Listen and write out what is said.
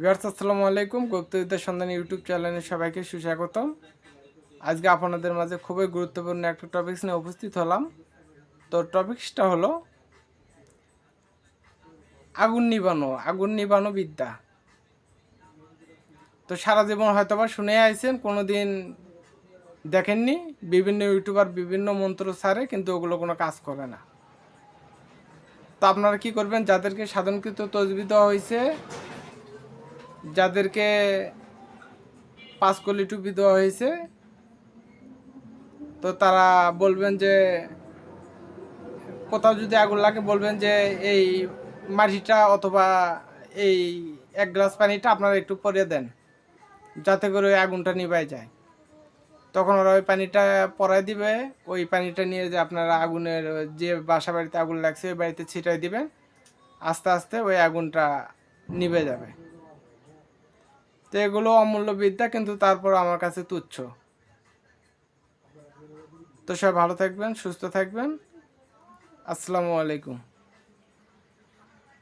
Viewers আসসালামু আলাইকুম। গুপ্তবিদ্যার সন্ধান ইউটিউব চ্যানেলে সবাইকে সুস্বাগতম। আজকে আপনাদের মাঝে খুবই গুরুত্বপূর্ণ একটা টপিকস নিয়ে উপস্থিত হলাম। তো টপিকসটা হলো আগুন নিবানো আগুন নিবানো বিদ্যা। তো সারা জীবন হয়তো বা শুনে আইছেন কোনো দিন দেখেননি? বিভিন্ন ইউটিউবার বিভিন্ন মন্ত্র ছাড়ে, কিন্তু ওগুলো কোনো কাজ করে না। তো আপনারা কি করবেন? যাদেরকে সাধনকৃত তসবি দেওয়া হয়েছে যাদেরকে পাঁচ কলি টুপি দেওয়া হয়েছে, তো তারা বলবেন যে, কোথাও যদি আগুন লাগে বলবেন যে, এই মাটিটা অথবা এই এক গ্লাস পানিটা আপনারা একটু পরে দেন, যাতে করে ওই আগুনটা নিভাই যায়। তখন ওরা ওই পানিটা পরাই দিবে, ওই পানিটা নিয়ে যে আপনারা আগুনের যে বাসা বাড়িতে আগুন লাগছে, ওই বাড়িতে ছিটাই দিবেন, আস্তে আস্তে ওই আগুনটা নিভে যাবে। তো এগুলো অমূল্য বিদ্যা কিন্তু তারপর আমার কাছে তুচ্ছ। তো সবাই ভালো থাকবেন, সুস্থ থাকবেন। আসসালামু আলাইকুম।